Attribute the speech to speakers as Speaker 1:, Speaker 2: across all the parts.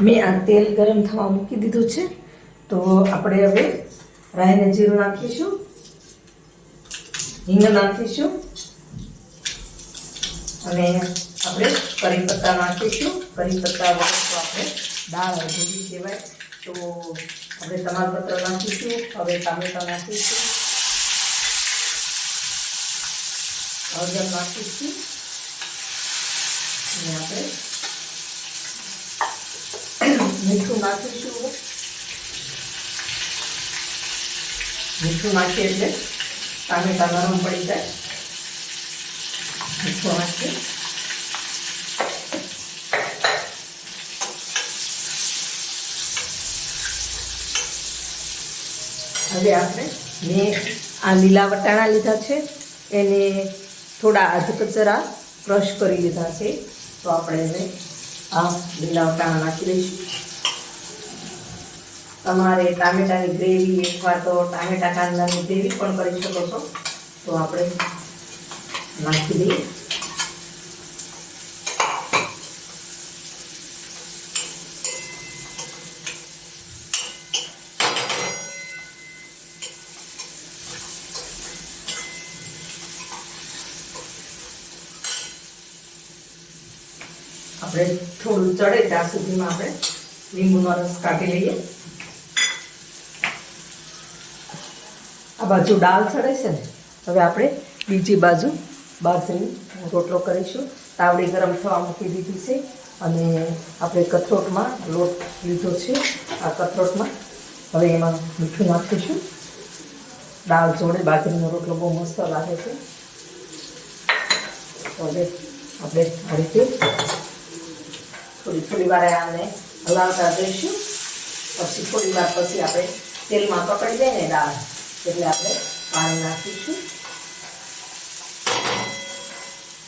Speaker 1: મેં આ તેલ ગરમ થવા મૂકી દીધું છે. તો આપણે હવે રાઈને જીરું નાખીશું. હિંગ નાખીશું. અને આપણે કરી પત્તા નાખીશું. કરી પત્તા વગર આપણે દાળ અધૂરી કહેવાય. તો આપણે તમાલપત્ર નાખીશું. હવે ટામેટા નાખીશું. હળદર નાખીશું. અને આપણે મીઠું નાખીશું. મીઠું નાખીએ એટલે ટામેટા નરમ પડી જાય મીઠું નાખીએ હવે આપણે મેં આ લીલા વટાણા લીધા છે. એને થોડા અધકચરા ક્રશ કરી લીધા છે. તો આપણે એને આ લીલા વટાણા નાખી દઈશું. તમારે ટામેટાની ગ્રેવી અથવા તો ટામેટા કાંદાની ગ્રેવી પણ કરી શકો છો. તો આપણે નાખી દઈએ. આપણે થોડું ચડે ત્યાં સુધીમાં આપણે લીંબુનો રસ કાઢી લઈએ. બાજુ દાળ ચડે છે ને, હવે આપણે બીજી બાજુ બાજરી રોટલો કરીશું. તાવડી ગરમ થવા મૂકી દીધી છે અને આપણે કથરોટમાં લોટ લીધો છે. આ કથરોટમાં હવે એમાં મીઠું નાખીશું. દાળ જોડે, બાજરીનો રોટલો બહુ મસ્ત લાગે છે. હવે આપણે આ રીતે થોડી થોડી વારે આને હલાવતા જઈશું. પછી થોડી વાર પછી આપણે તેલમાં પકડી દઈએ ને દાળ એટલે આપણે પાણી નાખીશું.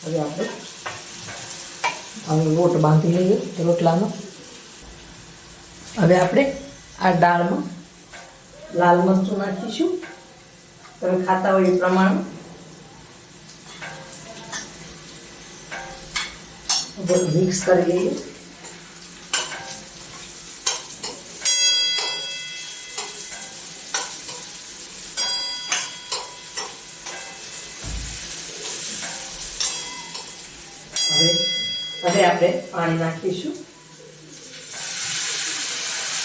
Speaker 1: હવે આપણે હવે લોટ બાંધી લઈએ રોટલાનો. હવે આપણે આ દાળમાં લાલ મરચું નાખીશું. તમે ખાતા હોય એ પ્રમાણે. મિક્સ કરી લઈએ. હવે હવે આપણે પાણી નાખીશું.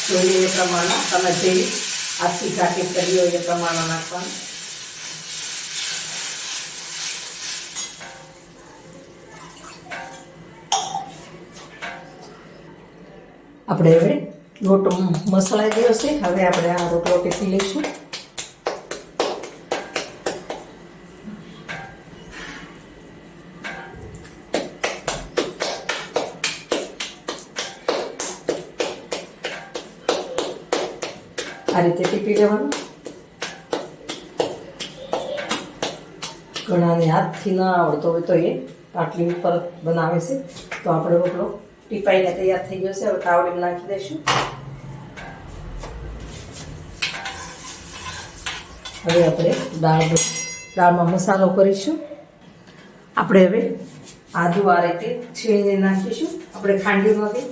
Speaker 1: જોઈએ એ પ્રમાણે, તમે જે આખી કાકી કરી હોય એ પ્રમાણે નાખવાનું. આપણે હવે લોટ મસળાઈ ગયો છે. હવે આપણે આ રોટલો પીસી લઈશું. આ રીતે ટીપી લેવાનું. ઘણાને હાથથી ના આવડતો હોય તો એ પાટલી ઉપર બનાવે છે. તો આપણે રોટલો ટીપાઈને તૈયાર થઈ ગયો છે. હવે તાવડીમાં નાખી દઈશું. હવે આપણે દાળ દાળમાં મસાલો કરીશું. આપણે હવે આદુ આ રીતે છીણીને નાખીશું. આપણે ખાંડ્યું નથી.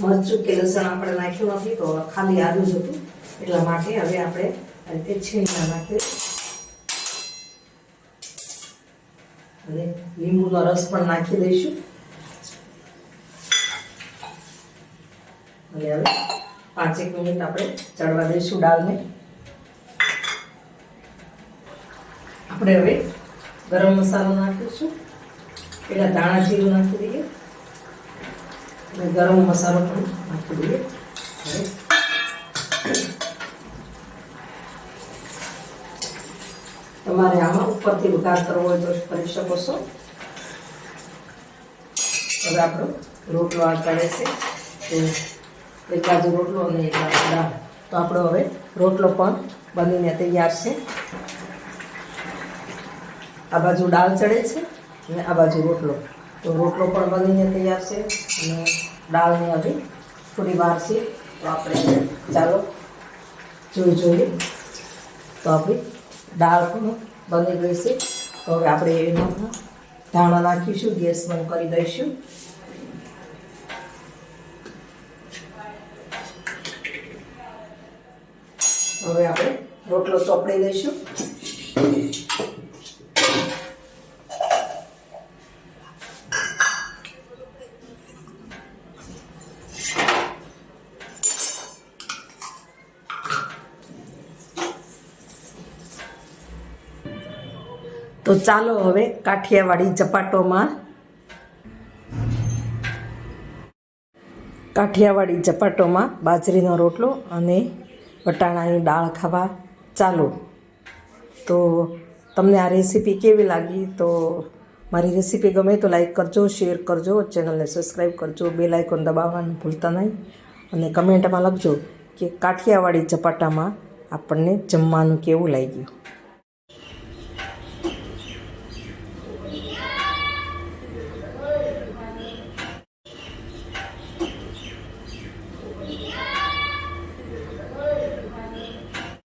Speaker 1: મરચું કે લસણ આપણે નાખ્યું નથી. તો ખાલી આદુ જ હતું. એટલા માટે હવે આપણે આ રીતે છીણીને નાખીએ. અને લીંબુનો રસ પણ નાખી દઈશું. અને હવે પાંચેક મિનિટ આપણે ચડવા દઈશું દાળને. આપણે હવે ગરમ મસાલો નાખીશું. પહેલાં દાણા જીરું નાખી દઈએ. અને ગરમ મસાલો પણ નાખી દઈએ. હવે તમારે આમાં ઉપરથી વઘાર કરવો હોય તો કરી શકો છો. હવે આપણો રોટલો આ કરે છે. તો એક બાજુ રોટલો અને એક બાજુ દાળ. તો આપણો હવે રોટલો પણ બનીને તૈયાર છે. આ બાજુ દાળ ચડે છે અને આ બાજુ રોટલો. તો રોટલો પણ બનીને તૈયાર છે અને દાળને હવે થોડી વાર છે. તો આપણે ચાલો જોઈ જોઈએ. તો આપણી દાળ પણ બની ગઈ છે. તો હવે આપણે એમાં ધાણા નાખીશું, ગેસ બંધ કરી દઈશું. હવે આપણે રોટલો ચોપડી દઈશું તો ચાલો હવે કાઠિયાવાડી ચપાટોમાં કાઠિયાવાડી ચપાટોમાં બાજરીનો રોટલો અને વટાણાની દાળ ખાવા ચાલો. તો તમને આ રેસીપી કેવી લાગી તો મારી રેસીપી ગમે તો લાઈક કરજો, શેર કરજો, ચેનલને સબસ્ક્રાઈબ કરજો બે લાઇકોન દબાવવાનું ભૂલતા નહીં. અને કમેન્ટમાં લખજો કે કાઠિયાવાડી ચપાટામાં આપણને જમવાનું કેવું લાગ્યું.